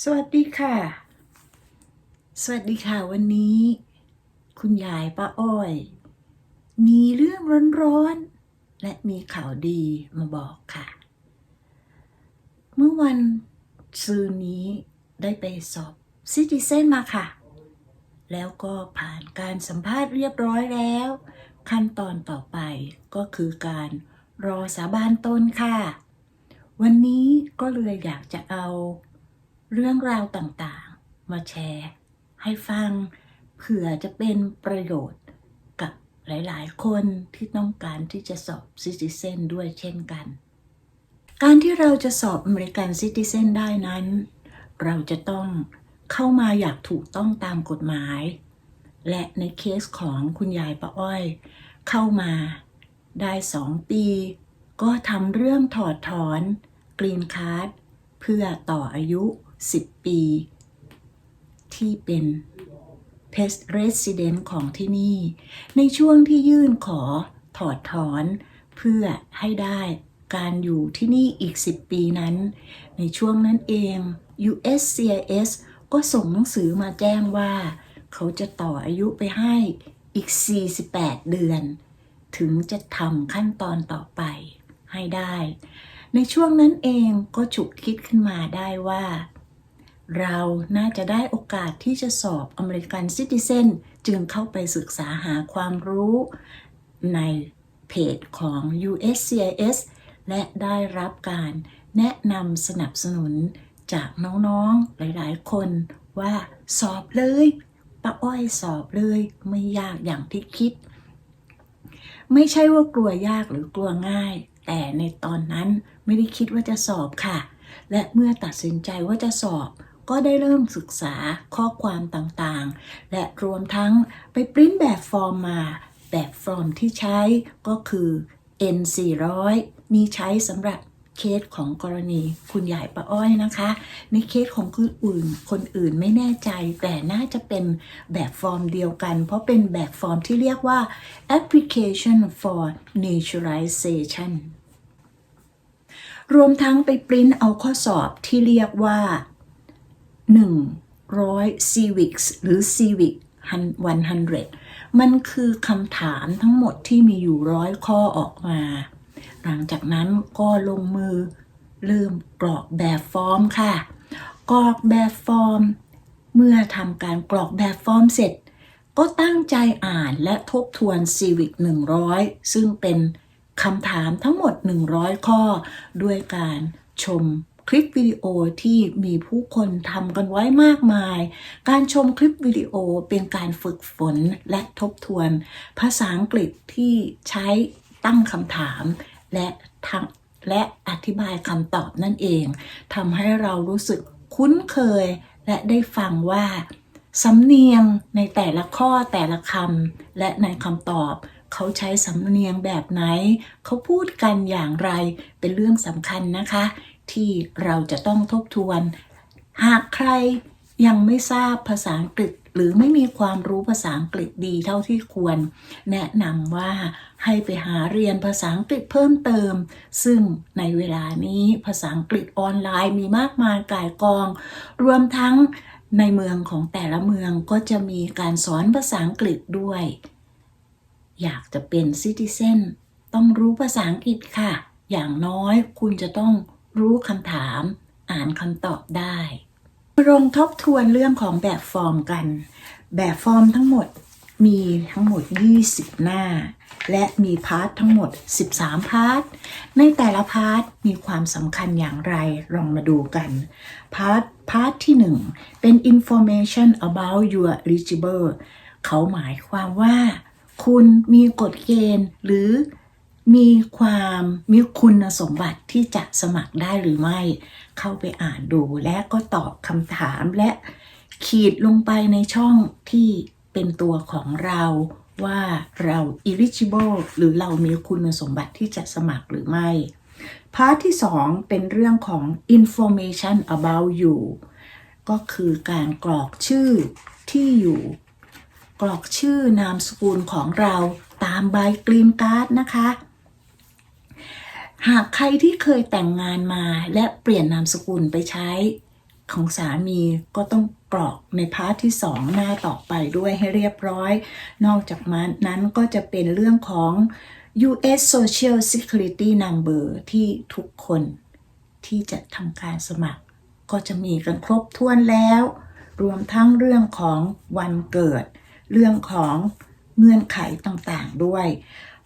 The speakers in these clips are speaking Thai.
สวัสดีค่ะ สวัสดีค่ะวันนี้ คุณยายป้าอ้อย มีเรื่องร้อนๆ และมีข่าวดีมาบอกค่ะ เมื่อวันซืนนี้ได้ไปสอบซิติเซนมาค่ะ แล้วก็ผ่านการสัมภาษณ์เรียบร้อยแล้ว ขั้นตอนต่อไปก็คือการรอสาบานตนค่ะ วันนี้ก็เลยอยากจะเอา เรื่องราวต่างๆ มาแชร์ให้ฟัง เผื่อจะเป็นประโยชน์กับหลายๆ คนที่ต้องการที่จะสอบซิติเซนด้วยเช่นกัน การที่เราจะสอบอเมริกันซิติเซนได้นั้น เราจะต้องเข้ามาอยากถูกต้องตามกฎหมาย และในเคสของคุณยายป้าอ้อย เข้ามาได้สองปีก็ทำเรื่องถอดถอนกรีนคาร์ดเพื่อต่ออายุ 10 ปี ที่เป็น Pest Resident ของที่นี่ ในช่วงที่ยื่นขอถอดถอน เพื่อให้ได้การอยู่ที่นี่อีก 10 ปีนั้น ในช่วงนั้นเอง USCIS ก็ส่งหนังสือมาแจ้งว่า เขาจะต่ออายุไปให้อีก 48 เดือน ถึงจะทำขั้นตอนต่อไปให้ได้ ในช่วงนั้นเองก็ฉุกคิดขึ้นมาได้ว่า เราน่าจะได้โอกาสที่จะสอบอเมริกันซิติเซนจึงเข้าไปศึกษาหาความรู้ในเพจของ USCIS และได้รับการแนะนำสนับสนุนจากน้องๆหลายๆ คนว่าสอบเลยป้าอ้อยสอบเลยไม่ยากอย่างที่คิด ไม่ใช่ว่ากลัวยากหรือกลัวง่าย แต่ในตอนนั้นไม่ได้คิดว่าจะสอบค่ะ และเมื่อตัดสินใจว่าจะสอบ ก็ได้เริ่มศึกษาข้อความต่างๆ และรวมทั้งไปปริ้นแบบฟอร์มมา แบบฟอร์มที่ใช้ก็คือ N400 มีใช้สำหรับเคสของกรณีคุณยายป้าอ้อยนะคะ ในเคสของคนอื่น คนอื่นไม่แน่ใจ แต่น่าจะเป็นแบบฟอร์มเดียวกัน เพราะเป็นแบบฟอร์มที่เรียกว่า application for naturalization รวมทั้งไปปริ้นเอาข้อสอบที่เรียกว่า 100 civics หรือ civic 100 มันคือคำถามทั้งหมดที่มีอยู่ร้อยข้อออกมา หลังจากนั้นก็ลงมือเริ่มกรอกแบบฟอร์มค่ะ กรอกแบบฟอร์ม เมื่อทำการกรอกแบบฟอร์มเสร็จ ก็ตั้งใจอ่านและทบทวน Civic 100 ซึ่งเป็นคำถามทั้งหมด 100 ข้อ ด้วยการชม คลิปวิดีโอที่มีผู้คนทำกันไว้มากมาย การชมคลิปวิดีโอเป็นการฝึกฝนและทบทวน ภาษาอังกฤษที่ใช้ตั้งคำถาม และทำและอธิบายคำตอบนั่นเองทำให้เรารู้สึกคุ้นเคย และได้ฟังว่าสำเนียงในแต่ละข้อแต่ละคำและในคำตอบ เขาใช้สำเนียงแบบไหน เขาพูดกันอย่างไรเป็นเรื่องสำคัญนะคะ ที่เราจะต้องทบทวน หากใครยังไม่ทราบภาษาอังกฤษ หรือไม่มีความรู้ภาษาอังกฤษดีเท่าที่ควร แนะนำว่าให้ไปหาเรียนภาษาอังกฤษเพิ่มเติม ซึ่งในเวลานี้ภาษาอังกฤษออนไลน์มีมากมายกายกอง รวมทั้งในเมืองของแต่ละเมืองก็จะมีการสอนภาษาอังกฤษด้วย อยากจะเป็นซิติเซนต้องรู้ภาษาอังกฤษค่ะ อย่างน้อยคุณจะต้อง รู้คำถาม อ่านคำตอบได้ลงทบทวนเรื่องของแบบฟอร์มกัน แบบฟอร์มทั้งหมดมีทั้งหมด 20 หน้า และมีพาร์ททั้งหมด 13 พาร์ท ในแต่ละพาร์ทมีความสำคัญอย่างไรลองมาดูกัน พาร์ทพาร์ทที่ 1 เป็น information about your eligible เขาหมายความว่า คุณมีกฎเกณฑ์หรือ มีความมีคุณสมบัติที่จะสมัครได้หรือไม่ เข้าไปอ่านดูและก็ตอบคำถามและขีดลงไปในช่องที่เป็นตัวของเราว่าเรา eligible หรือเรามีคุณสมบัติที่จะสมัครหรือไม่ พาร์ทที่ 2 เป็นเรื่องของ information about you ก็คือการกรอกชื่อที่อยู่ กรอกชื่อนามสกุลของเราตามใบกรีนการ์ดนะคะ หากใครที่เคยแต่งงานมาและเปลี่ยนนามสกุลไปใช้ของสามีก็ต้องกรอกในพาร์ทที่สองหน้าต่อไปด้วยให้เรียบร้อย นอกจากนั้นก็จะเป็นเรื่องของ US Social Security Number ที่ทุกคนที่จะทำการสมัคร ก็จะมีกันครบถ้วนแล้ว รวมทั้งเรื่องของวันเกิด เรื่องของเงื่อนไขต่างๆด้วย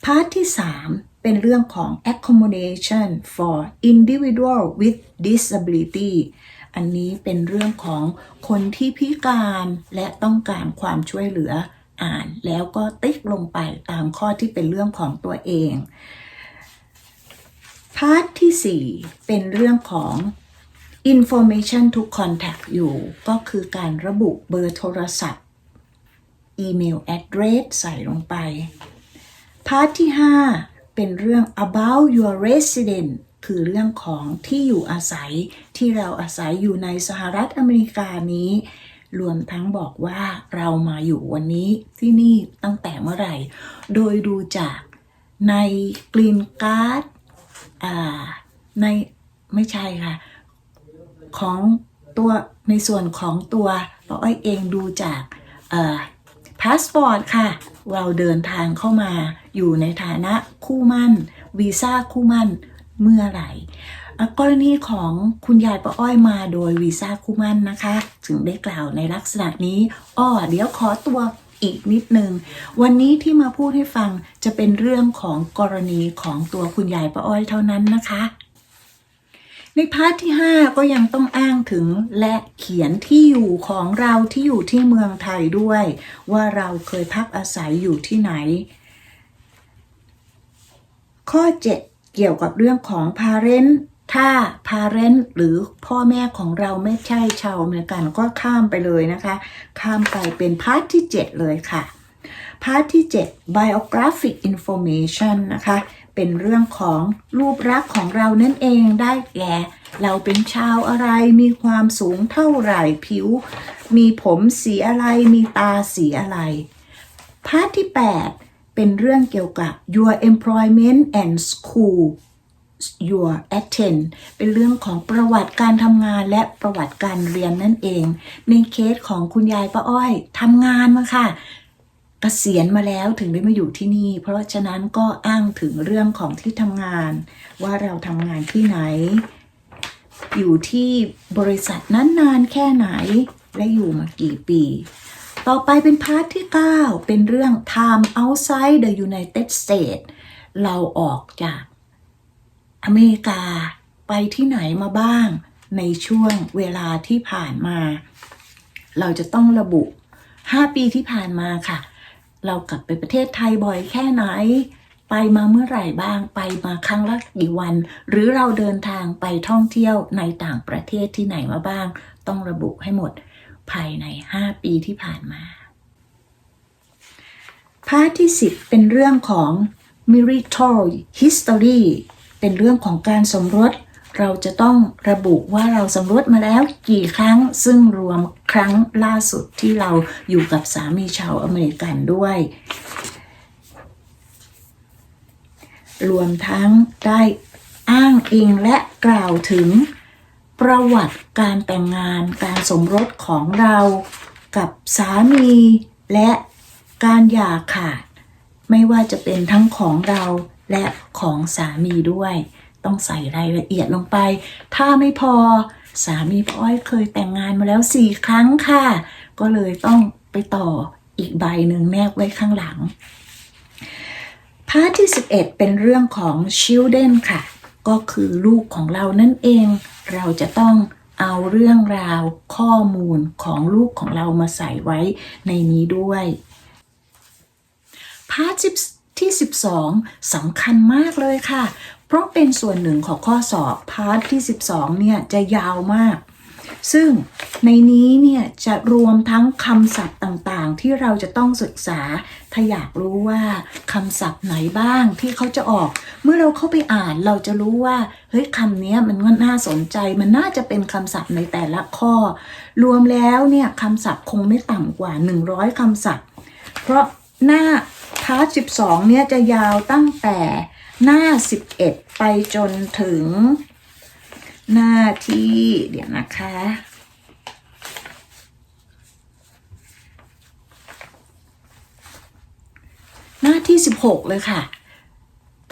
พาร์ทที่ 3 เป็นเรื่องของ accommodation for individual with disability อันนี้เป็นเรื่องของคนที่พิการและต้องการความช่วยเหลืออ่าน แล้วก็ติ๊กลงไปตามข้อที่เป็นเรื่องของตัวเองพาร์ทที่ 4 เป็นเรื่องของ information to contact อยู่ ก็คือการระบุเบอร์โทรศัพท์อีเมล address ใส่ลงไป พาร์ทที่ 5 เป็นเรื่อง about your resident คือเรื่องของที่อยู่อาศัยที่เราอาศัยอยู่ในสหรัฐอเมริกานี้ รวมทั้งบอกว่าเรามาอยู่วันนี้ที่นี่ตั้งแต่เมื่อไหร่ โดยดูจากในกรีนการ์ดอ่าในไม่ใช่ค่ะ ของตัวในส่วนของตัวป้าอ้อยเองดูจากพาสปอร์ตค่ะ เราเดินทางเข้ามาอยู่ในฐานะคู่มั่นวีซ่าคู่มั่นเมื่อไหร่กรณีของคุณยายป้าอ้อยมาโดยวีซ่าคู่มั่นนะคะ ถึงได้กล่าวในลักษณะนี้อ้อเดี๋ยวขอตัวอีกนิดนึง วันนี้ที่มาพูดให้ฟังจะเป็นเรื่องของกรณีของตัวคุณยายป้าอ้อยเท่านั้นนะคะ ในพาร์ทที่ 5 ก็ยังต้องอ้างถึงและเขียนที่อยู่ของเราที่อยู่ที่เมืองไทยด้วย ว่าเราเคยพักอาศัยอยู่ที่ไหน ข้อ 7 เกี่ยวกับเรื่องของ parent ถ้า parent หรือพ่อแม่ของเราไม่ใช่ชาวอเมริกันก็ข้ามไปเลยนะคะ ข้ามไปเป็นพาร์ทที่ 7 เลยค่ะ พาร์ทที่ 7 biographic information นะคะ เป็นเรื่องของรูปลักษณ์ของเรานั่นเองได้แก่ เราเป็นชาวอะไรมีความสูงเท่าไหร่ผิว มีผมสีอะไรมีตาสีอะไร พาร์ทที่ 8 เป็นเรื่องเกี่ยวกับ your employment and school your attend เป็นเรื่องของประวัติการทำงานและประวัติการเรียนนั่นเอง ในเคสของคุณยายป้าอ้อยทำงานมาค่ะ ษียณมาแล้วถึงได้มาอยู่ที่นี่ เพราะฉะนั้นก็อ้างถึงเรื่องของที่ทำงาน ว่าเราทำงานที่ไหน อยู่ที่บริษัทนั้นนานแค่ไหน และอยู่มากี่ปี ต่อไปเป็นพาร์ทที่ 9 เป็นเรื่อง time outside the United States เราออกจากอเมริกาไปที่ไหนมาบ้าง ในช่วงเวลาที่ผ่านมา เราจะต้องระบุ 5 ปีที่ผ่านมาค่ะ เรากลับไปประเทศไทยบ่อยแค่ไหน ไปมาเมื่อไหร่บ้าง ไปมาครั้งละกี่วัน หรือเราเดินทางไปท่องเที่ยวในต่างประเทศที่ไหนมาบ้าง ต้องระบุให้หมดภายใน 5 ปีที่ผ่านมาพาร์ทที่ 10 เป็นเรื่องของ marital history เป็นเรื่องของการสมรส เราจะต้องระบุว่าเราสมรสมาแล้วกี่ครั้งซึ่งรวมครั้งล่าสุดที่เราอยู่กับสามีชาวอเมริกันด้วย รวมทั้งได้อ้างอิงและกล่าวถึงประวัติการแต่งงานการสมรสของเรากับสามีและการหย่าขาด ไม่ว่าจะเป็นทั้งของเราและของสามีด้วย ต้องใส่รายละเอียดลงไป ถ้าไม่พอสามีพ่ออ้อยเคยแต่งงานมาแล้วสี่ครั้งค่ะ ก็เลยต้องไปต่ออีกใบหนึ่งแนบไว้ข้างหลังพาร์ทที่ 11 เป็นเรื่องของ children ค่ะ ก็คือลูกของเรานั่นเอง เราจะต้องเอาเรื่องราวข้อมูลของลูกของเรามาใส่ไว้ในนี้ด้วยพาร์ท ที่ 12สำคัญมากเลยค่ะ เพราะเป็นส่วนหนึ่งของข้อสอบพาร์ทที่ 12 เนี่ยจะยาวมาก ซึ่งในนี้เนี่ยจะรวมทั้งคำศัพท์ต่างๆ ที่เราจะต้องศึกษา ถ้าอยากรู้ว่าคำศัพท์ไหนบ้างที่เขาจะออก เมื่อเราเข้าไปอ่านเราจะรู้ว่าเฮ้ยคำนี้มันน่าสนใจ มันน่าจะเป็นคำศัพท์ในแต่ละข้อ รวมแล้วเนี่ยคำศัพท์คงไม่ต่ำกว่า 100คำศัพท์ เพราะหน้า พาร์ทสิบสองเนี่ยจะยาวตั้งแต่หน้าสิบเอ็ดไปจนถึง หน้าที่เดี๋ยวนะคะหน้าที่ 16 เลยค่ะ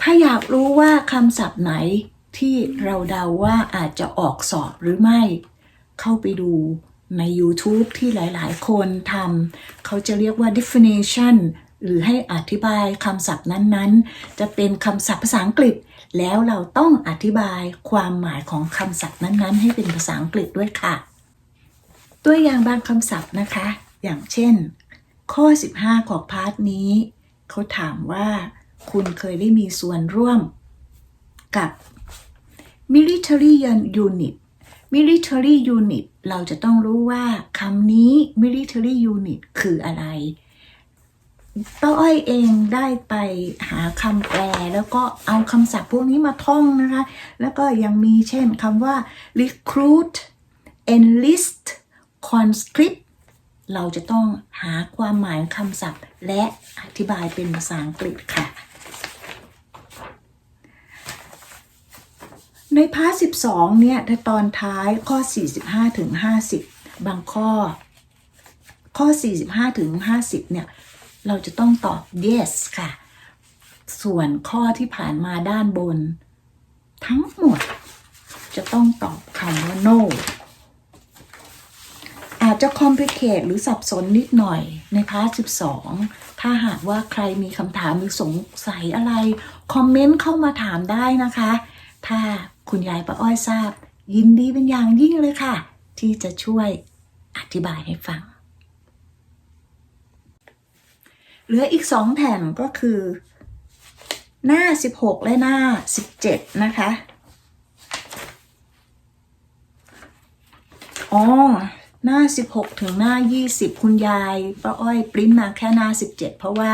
ถ้าอยากรู้ว่าคำศัพท์ไหนที่เราเดาว่าอาจจะออกสอบหรือไม่ เข้าไปดูใน YouTube ที่หลาย ๆ คนทำเขาจะเรียกว่า definition หรือให้อธิบายคำศัพท์นั้นๆ จะเป็นคำศัพท์ภาษาอังกฤษ แล้วเราต้องอธิบายความหมายของคำศัพท์นั้นๆ ให้เป็นภาษาอังกฤษด้วยค่ะ ตัวอย่างบางคำศัพท์นะคะ อย่างเช่น ข้อ 15 ของพาร์ทนี้ เขาถามว่า คุณเคยได้มีส่วนร่วมกับ military unit military unit เราจะต้องรู้ว่าคำนี้ military unit คืออะไร ป้าอ้อยเองได้ไปหาคำแปล แล้วก็เอาคำศัพท์พวกนี้มาท่องนะคะ แล้วก็ยังมีเช่นคำว่า recruit enlist conscript เราจะต้องหาความหมายคำศัพท์ และอธิบายเป็นภาษาอังกฤษค่ะ ในพาร์ท12 เนี่ยในตอนท้ายข้อ 45ถึง50 บางข้อ ข้อ 45ถึง50 เนี่ย เราจะต้องตอบ yes ค่ะ ส่วนข้อที่ผ่านมาด้านบน ทั้งหมดจะต้องตอบคำว่า no อาจจะ complicate หรือสับสนนิดหน่อยในพาร์ท12 ถ้าหากว่าใครมีคำถามหรือสงสัยอะไร คอมเมนต์เข้ามาถามได้นะคะ ถ้าคุณยายป้าอ้อยทราบ ยินดีเป็นอย่างยิ่งเลยค่ะ ที่จะช่วยอธิบายให้ฟัง เหลืออีกสองแผ่นก็คือ หน้า 16 และหน้า 17 นะคะอ๋อหน้า 16 ถึงหน้า 20 คุณยายป้าอ้อยปริ้นมาแค่หน้า 17 เพราะว่า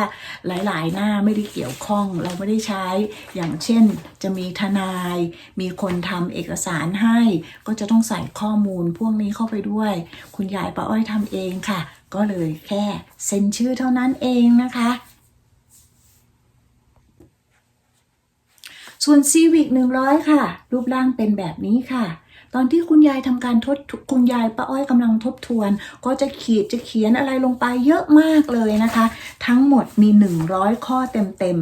หลายๆ หน้าไม่ได้เกี่ยวข้อง เราไม่ได้ใช้ อย่างเช่น จะมีทนาย มีคนทำเอกสารให้ ก็จะต้องใส่ข้อมูลพวกนี้เข้าไปด้วย คุณยายป้าอ้อยทำเองค่ะ ก็เลยแค่เซ็นชื่อเท่านั้นเองนะคะ ส่วน Civic 100 ค่ะ รูปร่างเป็นแบบนี้ค่ะ ตอนที่คุณยายทำการทดคุณยายป้าอ้อยกำลังทบทวน ก็จะขีดจะเขียนอะไรลงไปเยอะมากเลยนะคะ ทั้งหมดมี 100 ข้อเต็ม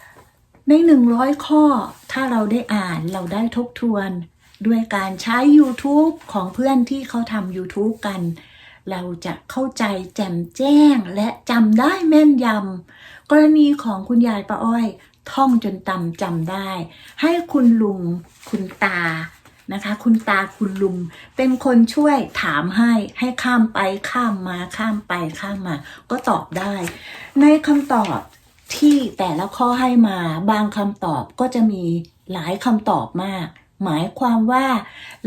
ๆ ใน 100 ข้อถ้าเราได้อ่านเราได้ทบทวน ด้วยการใช้ YouTube ของเพื่อนที่เขาทำ YouTube กัน เราจะเข้าใจแจ่มแจ้งและจำได้แม่นยำกรณีของคุณยายป้าอ้อย ท่องจนจำจำได้ ให้คุณลุงคุณตานะคะ คุณตาคุณลุงเป็นคนช่วยถามให้ให้ข้ามไปข้ามมาข้ามไปข้ามมา ก็ตอบได้ ในคำตอบที่แต่ละข้อให้มาบางคำตอบก็จะมีหลายคำตอบมาก หมายความว่า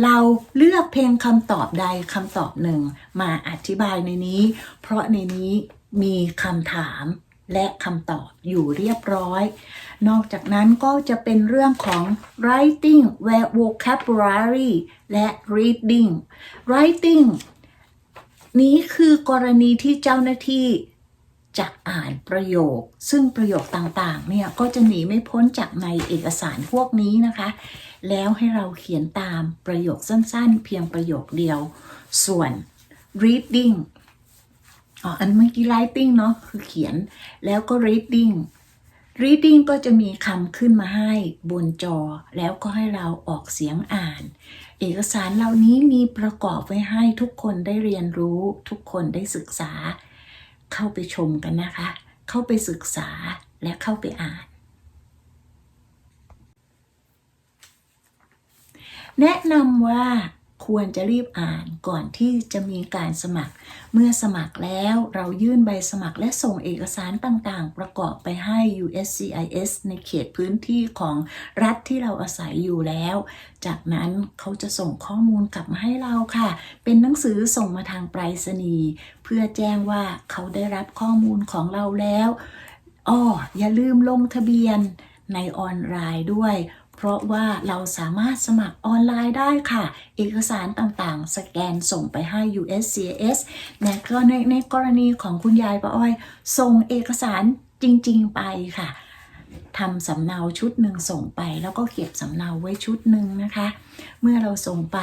เราเลือกเพียงคำตอบใดคำตอบหนึ่ง มาอธิบายในนี้ เพราะในนี้มีคำถามและคำตอบอยู่เรียบร้อย นอกจากนั้นก็จะเป็นเรื่องของ writing vocabulary และ reading writing นี้คือกรณีที่เจ้าหน้าที่ จะอ่านประโยค ซึ่งประโยคต่างๆ เนี่ยก็จะหนีไม่พ้นจากในเอกสารพวกนี้นะคะ แล้วให้เราเขียนตามประโยคสั้นๆ เพียงประโยคเดียว ส่วน reading อ๋ออันเมื่อกี้ writing เนาะคือเขียนแล้วก็ reading reading ก็จะมีคำขึ้นมาให้บนจอ แล้วก็ให้เราออกเสียงอ่าน เอกสารเหล่านี้มีประกอบไว้ให้ทุกคนได้เรียนรู้ ทุกคนได้ศึกษา เข้าไปชมกันนะคะ เข้าไปศึกษาและเข้าไปอ่าน แนะนำว่า ควรจะรีบอ่านก่อนที่จะมีการสมัคร เมื่อสมัครแล้วเรายื่นใบสมัครและส่งเอกสารต่างๆ ประกอบไปให้ USCIS ในเขตพื้นที่ของรัฐที่เราอาศัยอยู่แล้ว จากนั้นเขาจะส่งข้อมูลกลับมาให้เราค่ะ เป็นหนังสือส่งมาทางไปรษณีย์เพื่อแจ้งว่าเขาได้รับข้อมูลของเราแล้วอ้ออย่าลืมลงทะเบียนในออนไลน์ด้วย เพราะว่าเราสามารถสมัครออนไลน์ได้ค่ะ เอกสารต่างๆ สแกนส่งไปให้ USCIS ในกรณีในกรณีของคุณยายป้าอ้อย ส่งเอกสารจริง ๆ ไปค่ะทำสำเนาชุดหนึ่งส่งไป แล้วก็เก็บสำเนาไว้ชุดหนึ่งนะคะ เมื่อเราส่งไป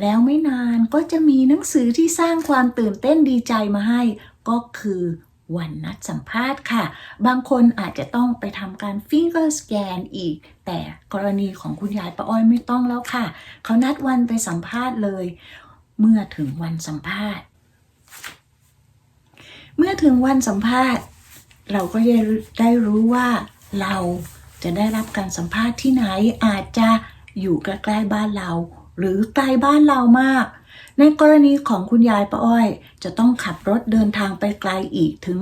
แล้วไม่นานก็จะมีหนังสือที่สร้างความตื่นเต้นดีใจมาให้ ก็คือ วันนัดสัมภาษณ์ค่ะ บางคนอาจจะต้องไปทำการ finger scan อีก แต่กรณีของคุณยายป้าอ้อยไม่ต้องแล้วค่ะ เขานัดวันไปสัมภาษณ์เลย เมื่อถึงวันสัมภาษณ์ เมื่อถึงวันสัมภาษณ์ เราก็ได้รู้ว่าเราจะได้รับการสัมภาษณ์ที่ไหนอาจจะอยู่ใกล้ๆบ้านเรา หรือไกลบ้านเรามาก ในกรณีของคุณยายป้าอ้อย จะต้องขับรถเดินทางไปไกลอีกถึง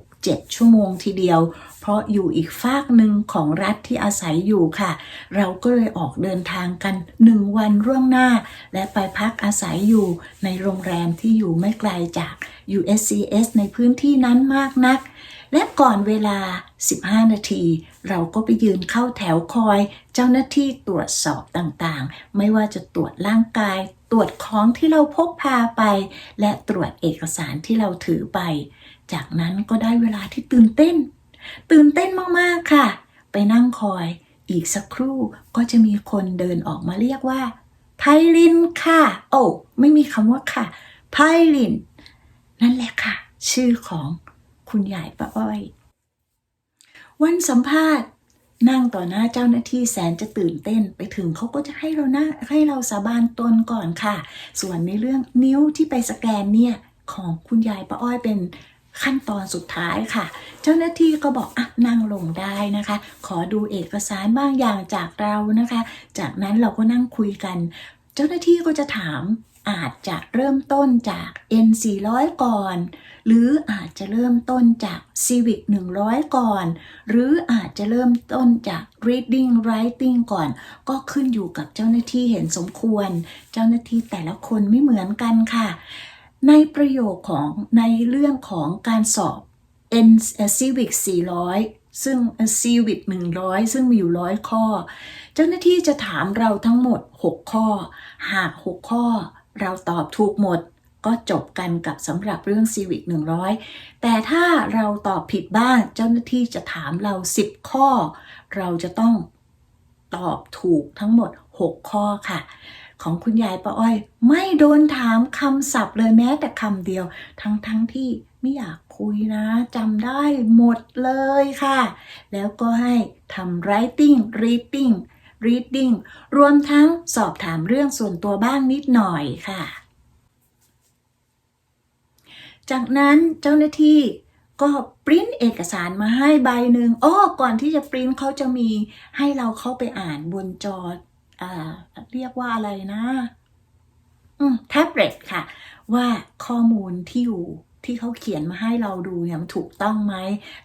6-7 ชั่วโมงทีเดียว เพราะอยู่อีกฝากหนึ่งของรัฐที่อาศัยอยู่ค่ะ เราก็เลยออกเดินทางกัน 1 วันร่วงหน้า และไปพักอาศัยอยู่ในโรงแรมที่อยู่ไม่ไกลจาก USCS ในพื้นที่นั้นมากนัก และก่อนเวลา 15 นาที เราก็ไปยืนเข้าแถวคอย เจ้าหน้าที่ตรวจสอบต่างๆ ไม่ว่าจะตรวจร่างกาย ตรวจของที่เราพกพาไป และตรวจเอกสารที่เราถือไป จากนั้นก็ได้เวลาที่ตื่นเต้น ตื่นเต้นมากๆค่ะ ไปนั่งคอย อีกสักครู่ก็จะมีคนเดินออกมาเรียกว่าไพลินค่ะ โอ้ไม่มีคำว่าค่ะไพลิน นั่นแหละค่ะ ชื่อของคุณยายป้าอ้อย วันสัมภาษณ์ นั่งต่อหน้าเจ้าหน้าที่แสนจะตื่นเต้นไปถึงเขาก็จะให้เราหน้าให้เราสาบานตนก่อนค่ะ ส่วนในเรื่องนิ้วที่ไปสแกนเนี่ยของคุณยายป้าอ้อยเป็นขั้นตอนสุดท้ายค่ะ เจ้าหน้าที่ก็บอกอะนั่งลงได้นะคะ ขอดูเอกสารบางอย่างจากเรานะคะ จากนั้นเราก็นั่งคุยกัน เจ้าหน้าที่ก็จะถามอาจจะเริ่มต้นจาก N 400 ก่อน หรืออาจจะเริ่มต้นจาก Civic 100 ก่อน หรืออาจจะเริ่มต้นจาก Reading Writing ก่อน ก็ขึ้นอยู่กับเจ้าหน้าที่เห็นสมควร เจ้าหน้าที่แต่ละคนไม่เหมือนกันค่ะ ในประโยคของในเรื่องของการสอบ N Civic 400ซึ่งเอ่อ Civic 100 ซึ่งมีอยู่ร้อยข้อ เจ้าหน้าที่จะถามเราทั้งหมด 6 ข้อ หาก 6 ข้อ เราตอบถูกหมด ก็จบกันกับสำหรับเรื่อง Civic 100 แต่ถ้าเราตอบผิดบ้างเจ้าหน้าที่จะถามเรา 10 ข้อ เราจะต้องตอบถูกทั้งหมด 6 ข้อค่ะ ของคุณยายป้าอ้อย ไม่โดนถามคำศัพท์เลยแม้แต่คำเดียว ทั้งทั้งที่ไม่อยากคุยนะจำได้หมดเลยค่ะ แล้วก็ให้ทำ writing reading reading รวมทั้งสอบถามเรื่องส่วนตัวบ้างนิดหน่อยค่ะ จากนั้นเจ้าหน้าที่ก็ปริ้นเอกสารมาให้ใบหนึ่งอ้อก่อนที่จะปริ้นเขาจะมีให้เราเข้าไปอ่านบนจออเรียกว่าอะไรนะแท็บเล็ตค่ะ ว่าข้อมูลที่อยู่ ที่เขาเขียนมาให้เราดูเนี่ยมันถูกต้องไหม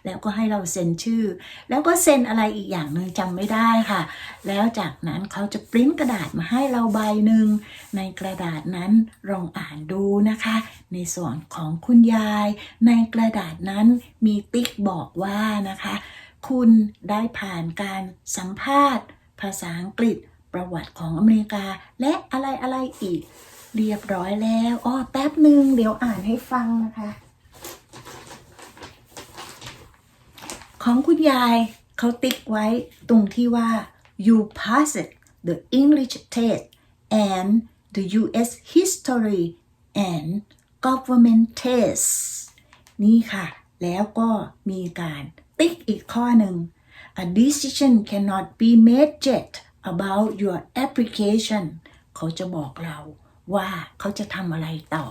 แล้วก็ให้เราเซ็นชื่อ แล้วก็เซ็นอะไรอีกอย่างหนึ่งจำไม่ได้ค่ะ แล้วจากนั้นเขาจะปริ้นกระดาษมาให้เราใบหนึ่งในกระดาษนั้นลองอ่านดูนะคะ ในส่วนของคุณยาย ในกระดาษนั้นมีติ๊กบอกว่านะคะ คุณได้ผ่านการสัมภาษณ์ ภาษาอังกฤษประวัติของอเมริกาและอะไรอะไรอีก เรียบร้อยแล้วอ้อแป๊บหนึ่งเดี๋ยวอ่านให้ฟังนะคะ ของคุณยายเขาติ๊กไว้ตรงที่ว่า you passed the English test and the U.S. history and government test นี่ค่ะ แล้วก็มีการติ๊กอีกข้อหนึ่ง a decision cannot be made yet about your application เขาจะบอกเรา ว่าเขาจะทำอะไรต่อ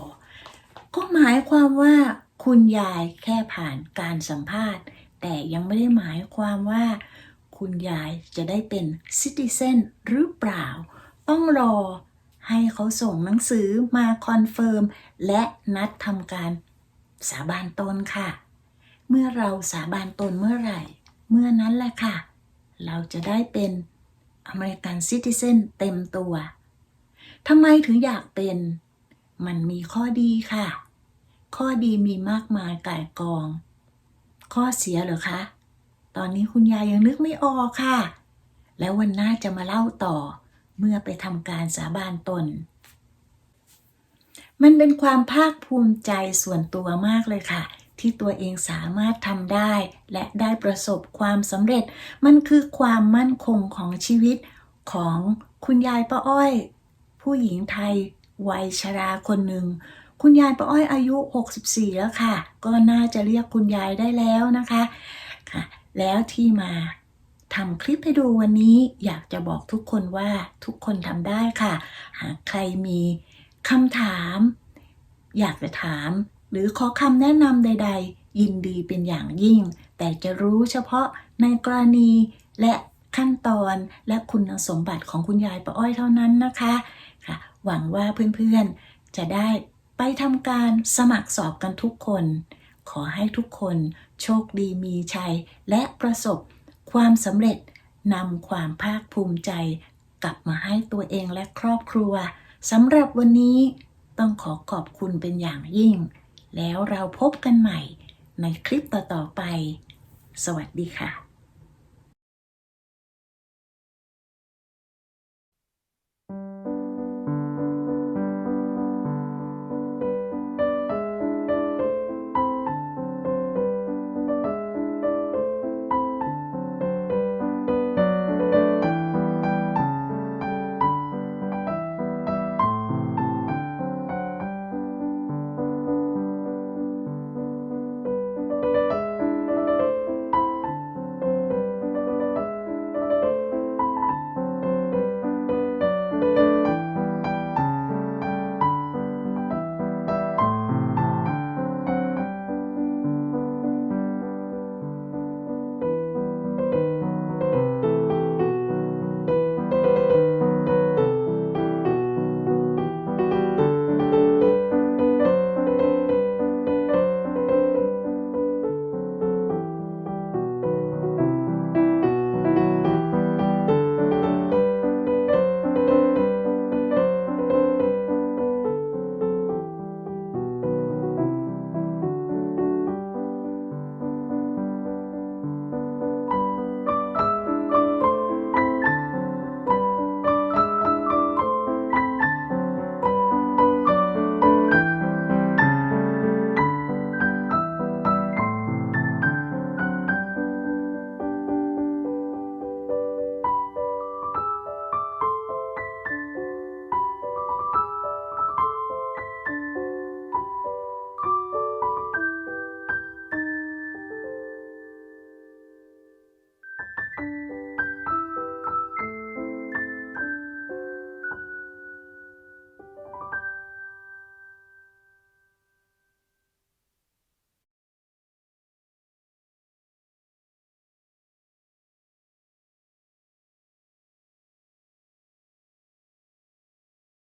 ก็หมายความว่าคุณยายแค่ผ่านการสัมภาษณ์ แต่ยังไม่ได้หมายความว่า คุณยายจะได้เป็นซิติเซนหรือเปล่า ต้องรอให้เขาส่งหนังสือมาคอนเฟิร์ม และนัดทำการสาบานตนค่ะ เมื่อเราสาบานตนเมื่อไหร่ เมื่อนั้นแหละค่ะ เราจะได้เป็นอเมริกันซิติเซนเต็มตัว ทำไมถึงอยากเป็น มันมีข้อดีค่ะ ข้อดีมีมากมายก่ายกอง ข้อเสียเหรอคะ ตอนนี้คุณยายยังนึกไม่ออกค่ะ แล้ววันหน้าจะมาเล่าต่อเมื่อไปทำการสาบานตน มันเป็นความภาคภูมิใจส่วนตัวมากเลยค่ะที่ตัวเองสามารถทำได้และได้ประสบความสำเร็จ มันคือความมั่นคงของชีวิตของคุณยายป้าอ้อย ผู้หญิงไทยวัยชราคนหนึ่ง คุณยายป้าอ้อยอายุ 64 แล้วค่ะ ก็น่าจะเรียกคุณยายได้แล้วนะคะค่ะ แล้วที่มาทำคลิปให้ดูวันนี้อยากจะบอกทุกคนว่าทุกคนทำได้ค่ะ หากใครมีคำถาม อยากจะถาม หรือขอคำแนะนำใด ๆ ยินดีเป็นอย่างยิ่ง แต่จะรู้เฉพาะในกรณีและขั้นตอนและคุณสมบัติของคุณยายป้าอ้อยเท่านั้นนะคะค่ะ หวังว่าเพื่อนๆ จะได้ไปทำการสมัครสอบกันทุกคน ขอให้ทุกคนโชคดีมีชัย และประสบความสำเร็จนำความภาคภูมิใจ กลับมาให้ตัวเองและครอบครัวสำหรับวันนี้ต้องขอขอบคุณเป็นอย่างยิ่ง แล้วเราพบกันใหม่ในคลิปต่อๆไป สวัสดีค่ะ